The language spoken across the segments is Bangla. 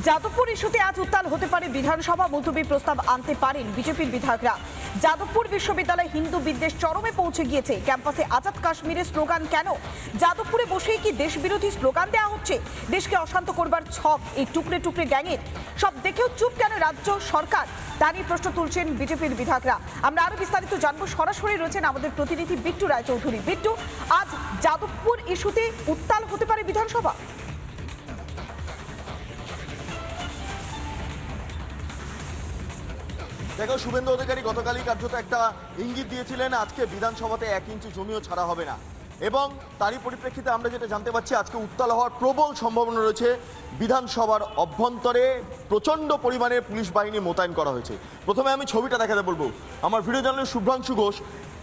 যাদবপুর ইস্যুতে আজ উত্তাল হতে পারে বিধানসভা, মুলতবি প্রস্তাব আনতে পারেন বিজেপির বিধায়করা। যাদবপুর বিশ্ববিদ্যালয়ে হিন্দু বিদ্বেষ চরমে পৌঁছে গিয়েছে। ক্যাম্পাসে আজাদ কাশ্মীরের স্লোগান কেন? যাদবপুরে বসেই কি দেশ বিরোধী স্লোগান দেওয়া হচ্ছে? দেশকে অশান্ত করবার ছক, এই টুকরে টুকরে গ্যাংয়ের। সব দেখেও চুপ কেন রাজ্য সরকার? তা নিয়ে প্রশ্ন তুলছেন বিজেপির বিধায়করা। আমরা আরও বিস্তারিত জানব। সরাসরি রয়েছেন আমাদের প্রতিনিধি বিট্টু রায়চৌধুরী। বিট্টু, আজ যাদবপুর ইস্যুতে উত্তাল হতে পারে বিধানসভা? দেখো, শুভেন্দু অধিকারী, গতকালই কার্যত একটা ইঙ্গিত দিয়েছিলেন, আজকে বিধানসভাতে এক ইঞ্চি জমিও ছাড়া হবে না। এবং তারই পরিপ্রেক্ষিতে আমরা যেটা জানতে পারছি, আজকে উত্তাল হওয়ার প্রবল সম্ভাবনা রয়েছে বিধানসভার অভ্যন্তরে। প্রচণ্ড পরিমাণে পুলিশ বাহিনী মোতায়েন করা হয়েছে। প্রথমে আমি ছবিটা দেখাতে বলব। আমার ভিডিও জানালেন শুভ্রাংশু ঘোষ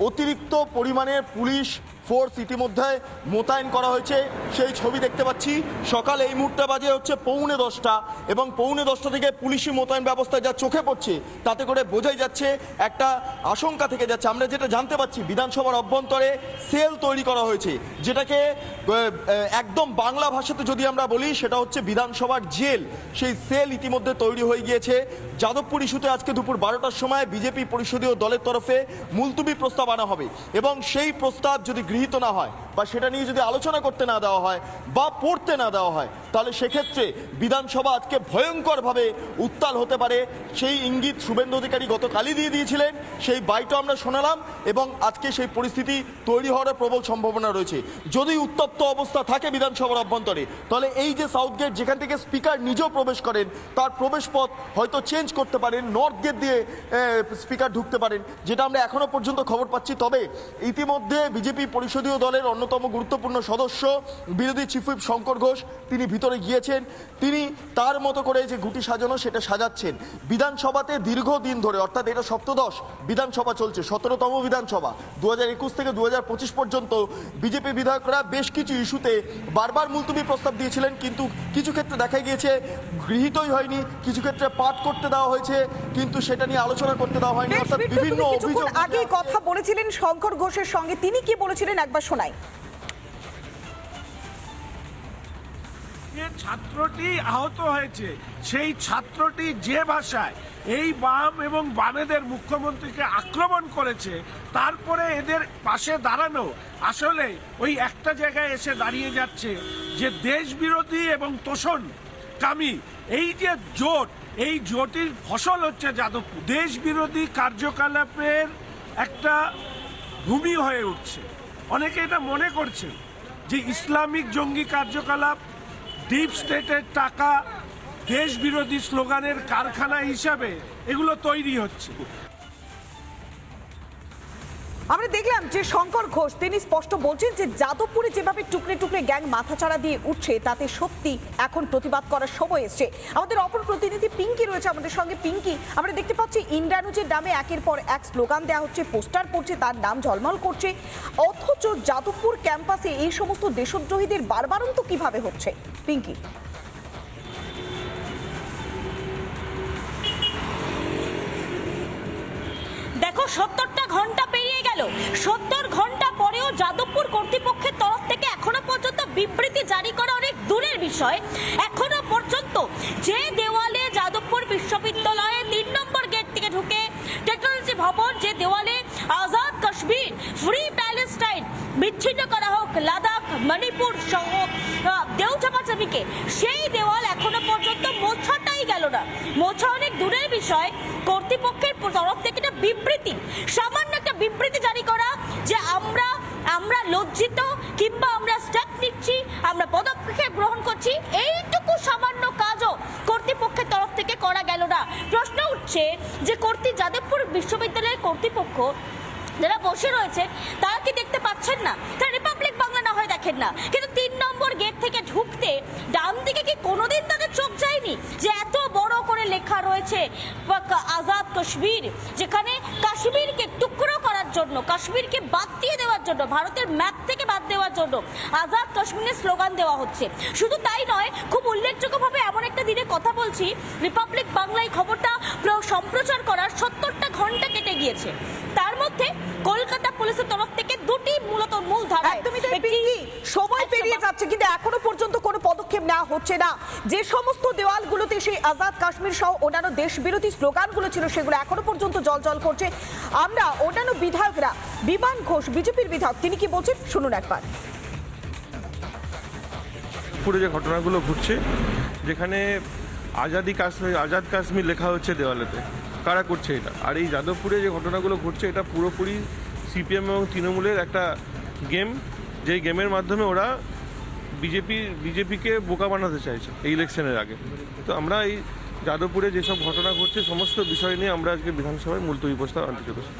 অতিরিক্ত পরিমাণে পুলিশ ফোর্স ইতিমধ্যে মোতায়েন করা হয়েছে। সেই ছবি দেখতে পাচ্ছি। সকাল এই মুহূর্তে বাজে হচ্ছে পৌনে দশটা এবং পৌনে দশটা থেকে পুলিশি মোতায়েন ব্যবস্থা যা চোখে পড়ছে, তাতে করে বোঝাই যাচ্ছে একটা আশঙ্কা থেকে যাচ্ছে। আমরা যেটা জানতে পাচ্ছি, বিধানসভার অভ্যন্তরে সেল তৈরি করা হয়েছে, যেটাকে একদম বাংলা ভাষাতে যদি আমরা বলি, সেটা হচ্ছে বিধানসভার জেল। সেই সেল ইতিমধ্যে তৈরি হয়ে গিয়েছে। যাদবপুর ইস্যুতে আজকে দুপুর বারোটার সময় বিজেপি পরিষদীয় দলের তরফে মুলতুবি প্রস্তাব আনা হবে। এবং সেই প্রস্তাব যদি গৃহীত না হয় বা সেটা নিয়ে যদি আলোচনা করতে না দেওয়া হয় বা পড়তে না দেওয়া হয়, তাহলে সেক্ষেত্রে বিধানসভা আজকে ভয়ঙ্করভাবে উত্তাল হতে পারে। সেই ইঙ্গিত শুভেন্দু অধিকারী গতকালই দিয়ে দিয়েছিলেন। সেই বাইটা আমরা শোনালাম এবং আজকে সেই পরিস্থিতি তৈরি হওয়ার প্রবল সম্ভাবনা রয়েছে। যদি উত্তপ্ত অবস্থা থাকে বিধানসভার অভ্যন্তরে, তাহলে এই যে সাউথ গেট যেখান থেকে স্পিকার নিজেও প্রবেশ করেন, তার প্রবেশ পথ হয়তো চেঞ্জ করতে পারেন নর্থ গেট দিয়ে স্পিকার ঢুকতে পারেন, যেটা আমরা এখনও পর্যন্ত খবর পাচ্ছি। তবে ইতিমধ্যে বিজেপি পরিষদীয় দলের অন্যতম গুরুত্বপূর্ণ সদস্য বিরোধী চিফ হুইপ শঙ্কর ঘোষ তিনি ভিতরে গিয়েছেন। তিনি তার মতো করে যে গুটি সাজানো সেটা সাজাচ্ছেন। বিধানসভাতে দীর্ঘদিন ধরে অর্থাৎ এটা সপ্তদশ বিধানসভা চলছে সতেরোতম বিধানসভা। দু হাজার একুশ থেকে দু হাজার পঁচিশ পর্যন্ত বিজেপি বিধায়করা বেশ কিছু ইস্যুতে বারবার মুলতুবি প্রস্তাব দিয়েছিলেন কিন্তু কিছু ক্ষেত্রে দেখা গিয়েছে গৃহীতই হয়নি। কিছু ক্ষেত্রে পাঠ করতে দেওয়া হয়েছে কিন্তু সেটা নিয়ে আলোচনা করতে দেওয়া হয়নি অর্থাৎ বিভিন্ন অভিযোগ। আগেই কথা বলেছিলেন শঙ্কর ঘোষের সঙ্গে। তিনি কি বলেছিলেন? একবার শোনাই। যে ছাত্রটি আহত হয়েছে। সেই ছাত্রটি যে ভাষায় এই বাম এবং বামেদের মুখ্যমন্ত্রীকে আক্রমণ করেছে, তারপরে এদের পাশে দাঁড়ানো, আসলে ওই একটা জায়গায় এসে দাঁড়িয়ে যাচ্ছে যে দেশ বিরোধী এবং তোষণ কামি। এই যে জোট, এই জোটের ফসল হচ্ছে যাদবপুর। দেশ বিরোধী কার্যকলাপের একটা ভূমি হয়ে উঠছে। অনেকে এটা মনে করছে যে ইসলামিক জঙ্গি কার্যকলাপ ডিপ স্টেটের টাকা দেশ বিরোধী স্লোগানের কারখানা হিসাবে এগুলো তৈরি হচ্ছে। আমরা দেখলাম যে শঙ্কর ঘোষ, তিনি স্পষ্ট বলছেন যে যাদবপুরে যেভাবে টুকরে টুকরে গ্যাং মাথাচাড়া দিয়ে উঠছে, তাতে সত্যি এখন প্রতিবাদ করার সময় এসছে। আমাদের অপর প্রতিনিধি পিঙ্কি রয়েছে আমাদের সঙ্গে। পিঙ্কি, আমরা দেখতে পাচ্ছি ইন্দ্রানুজের নামে একের পর এক স্লোগান দেওয়া হচ্ছে, পোস্টার পড়ছে, তার নাম ঝলমল করছে। অথচ যাদবপুর ক্যাম্পাসে এই সমস্ত দেশদ্রোহীদের বারবারন্ত কীভাবে হচ্ছে? পিঙ্কি। দেখো, সত্তরটা ঘণ্টা গেল সত্তর ঘণ্টা পরেও যাদবপুর কর্তৃপক্ষের তরফ থেকে এখনও পর্যন্ত বিবৃতি জারি করা অনেক দূরের বিষয়। এখনও পর্যন্ত যে দেওয়ালে যাদবপুর বিশ্ববিদ্যালয়ে তিন নম্বর গেট থেকে ঢুকে টেকনোলজি ভবন যে দেওয়ালে আজাদ কাশ্মীর ফ্রি প্যালেস্টাইন বিচ্ছিন্ন করা হোক লাদাখ মণিপুর সহ আহ, দেউচাপাচামিকে সেই দেওয়াল এখনও পর্যন্ত মোছাটাই গেল না। মোছা অনেক দূরের বিষয়। কর্তৃপক্ষের তরফ থেকে একটা বিবৃতি সামান্য বিবৃতি জারি করা যে আমরা আমরা লজ্জিত কিংবা আমরা স্টেপ নিচ্ছি, আমরা পদক্ষেপ গ্রহণ করছি, এইটুকু সামান্য কাজও কর্তৃপক্ষের তরফ থেকে করা গেল না। প্রশ্ন উঠছে যে কর্তৃ যাদবপুর বিশ্ববিদ্যালয়ের কর্তৃপক্ষ যারা বসে রয়েছে, তারা কি দেখতে পাচ্ছেন না? তারা রিপাবলিক বাংলা না হয় দেখেন না। কিন্তু তিন নম্বর গেট থেকে ঢুকতে ডান দিকে কি কোনোদিন তাদের চোখ যায়নি? যে এত বড় করে লেখা রয়েছে, আজাদ কাশ্মীর, যেখানে কাশ্মীরকে করার জন্য, কাশ্মীরকে বাদ দিয়ে দেওয়ার জন্য, ভারতের ম্যাপ থেকে বাদ দেওয়ার জন্য আজাদ কাশ্মীরের স্লোগান দেওয়া হচ্ছে। শুধু তাই নয়, খুব উল্লেখযোগ্যভাবে এমন একটা দিনে কথা বলছি রিপাবলিক বাংলায় খবরটা সম্প্রচার করার সত্তরটা ঘণ্টা কেটে গিয়েছে। তার মধ্যে কলকাতা পুলিশের তরফ থেকে দুটি মূলত মূল ধারা একদমই তাই পিঙ্কি সময় পেরিয়ে যাচ্ছে কিন্তু এখনও পর্যন্ত কোনো পদক্ষেপ নেওয়া না হচ্ছে না। যে সমস্ত দেওয়ালগুলোতে সেই আজাদ কাশ্মীর সহ অন্যান্য দেশ বিরোধী স্লোগানগুলো ছিল, সেগুলো এখনও পর্যন্ত জল জল করছে। আমরা অন্যান্য বিধায়করা, বিমান ঘোষ, বিজেপির বিধায়ক, তিনি কি বলছেন? শুনুন একবার। পুরো যে ঘটনাগুলো ঘটছে, যেখানে আজাদি কাশ্মীর, আজাদ কাশ্মীর লেখা হচ্ছে দেওয়ালেতে, কারা করছে এটা? আর এই যাদবপুরে যে ঘটনাগুলো ঘটছে, এটা পুরোপুরি সিপিএম এবং তৃণমূলের একটা গেম। যেই গেমের মাধ্যমে ওরা বিজেপি, বিজেপিকে বোকা বানাতে চাইছে এই ইলেকশনের আগে। তো আমরা এই যাদবপুরে যেসব ঘটনা ঘটছে, সমস্ত বিষয় নিয়ে আমরা আজকে বিধানসভায় মুলতবি প্রস্তাব আনতে চলেছি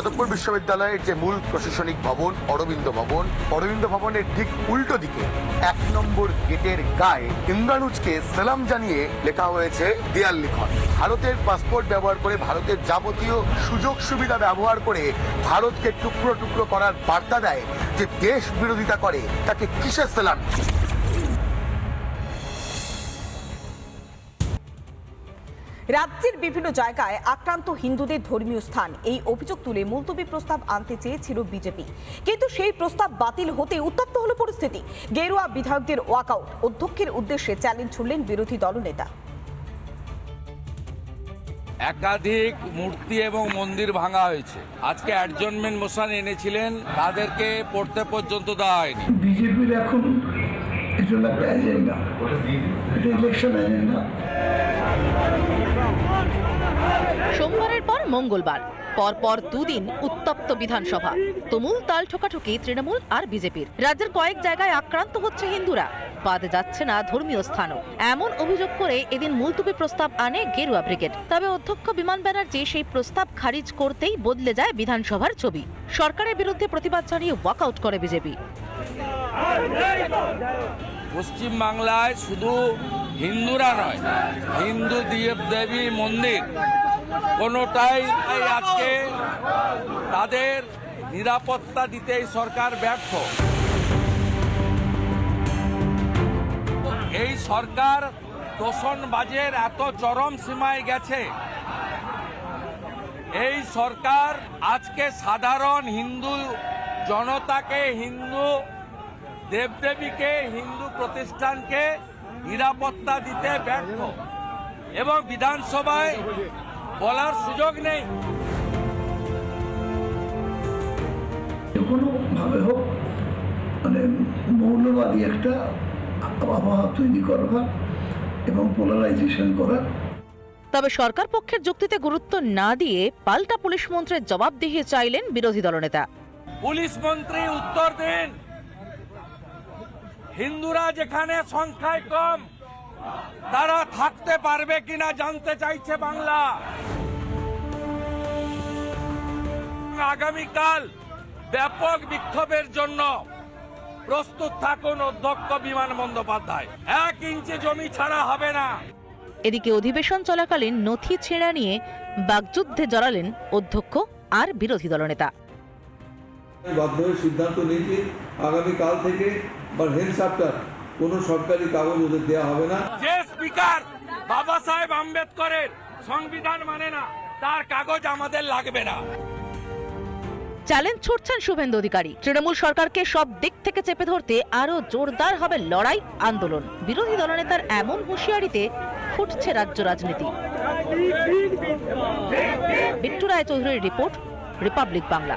যাদবপুর বিশ্ববিদ্যালয়ের যে মূল প্রশাসনিক ভবন, অরবিন্দ ভবন, অরবিন্দ ভবনের ঠিক উল্টো দিকে এক নম্বর গেটের গায়ে ইন্দ্রানুজকে সালাম জানিয়ে লেখা হয়েছে দেয়াল লিখন। ভারতের পাসপোর্ট ব্যবহার করে ভারতের যাবতীয় সুযোগ সুবিধা ব্যবহার করে ভারতকে টুকরো টুকরো করার বার্তা দেয় যে দেশ বিরোধিতা করে, তাকে কিসের সালাম? রাজ্যের বিভিন্ন জায়গায় আক্রান্ত হিন্দুদের ধর্মীয় স্থান। এই অভিযোগ তুলে মুলতবি প্রস্তাব আনতে চেয়েছিল বিজেপি। কিন্তু সেই প্রস্তাব বাতিল হতে উত্তপ্ত হলো পরিস্থিতি। গেরুয়া বিধায়কদের ওয়াকআউট। অধ্যক্ষের উদ্দেশ্যে চ্যালেঞ্জ ছুড়লেন বিরোধী দলনেতা। একাধিক মূর্তি এবং মন্দির ভাঙা হয়েছে। আজকে অ্যাডজনমেন্ট মোশন এনেছিলেন। তাদেরকে পড়তে পর্যন্ত দেওয়া হয়নি। বিজেপির এখন এটা একটা এজেন্ডা এটা ইলেকশন এজেন্ডা সোমবারের পর মঙ্গলবার, পরপর দুদিন উত্তপ্ত বিধানসভা। তুমুল তাল ঠোকাঠুকি তৃণমূল আর বিজেপির। রাজ্যের কয়েক জায়গায় আক্রান্ত হচ্ছে হিন্দুরা। বাদ যাচ্ছে না ধর্মীয় স্থানও। এমন অভিযোগ করে এদিন মুলতুবি প্রস্তাব আনে গেরুয়া ব্রিগেড। তবে অধ্যক্ষ বিমান ব্যানার্জি সেই প্রস্তাব খারিজ করতেই বদলে যায় বিধানসভার ছবি। সরকারের বিরুদ্ধে প্রতিবাদ জানিয়ে ওয়াকআউট করে বিজেপি। পশ্চিম বাংলায় শুধু হিন্দুরা নয়, হিন্দু দেব দেবী মন্দির। কোনোটাই আজকে তাদের নিরাপত্তা দিতে এই সরকার ব্যর্থ। এই সরকার তোষণবাজের এত চরম সীমায় গেছে। এই সরকার আজকে সাধারণ হিন্দু জনতাকে, হিন্দু দেবদেবীকে, হিন্দু প্রতিষ্ঠানকে নিরাপত্তা দিতে ব্যর্থ। এবং বিধানসভায় বলার সুযোগ নেই। কোনোভাবে হোক মানে মৌলবাদী একটা আবহাওয়া তৈরি করবার এবং পোলারাইজেশন করার তবে সরকার পক্ষের যুক্তিতে গুরুত্ব না দিয়ে পাল্টা পুলিশ মন্ত্রের জবাবদিহি চাইলেন বিরোধী দলনেতা। পুলিশ মন্ত্রী উত্তর দিন। হিন্দুরা যেখানে সংখ্যায় কম, তারা থাকতে পারবে কিনা জানতে চাইছে বাংলা। আগামীকাল ব্যাপক বিক্ষোভের জন্য প্রস্তুত থাকুন অধ্যক্ষ বিমান বন্দ্যোপাধ্যায়। এক ইঞ্চি জমি ছাড়া হবে না। এদিকে অধিবেশন চলাকালীন নথি ছেঁড়া নিয়ে বাগযুদ্ধে জড়ালেন অধ্যক্ষ আর বিরোধী দলনেতা। বাধ্য হয়ে সিদ্ধান্ত নিয়েছি আগামীকাল থেকে বা হেলথ আফটার কোনো সরকারি কাগজ ওদের দেওয়া হবে না। যে স্পিকার বাবা সাহেব আম্বেদকরের সংবিধান মানে না তার কাগজ আমাদের লাগবে না। চ্যালেঞ্জ ছুটছেন শুভেন্দু অধিকারী। তৃণমূল সরকারকে সব দিক থেকে চেপে ধরতে আরও জোরদার হবে লড়াই আন্দোলন। বিরোধী দলনেতার এমন হুঁশিয়ারিতে ফুটছে রাজ্য রাজনীতি। বিট্টু রায় চৌধুরীর রিপোর্ট রিপাবলিক বাংলা।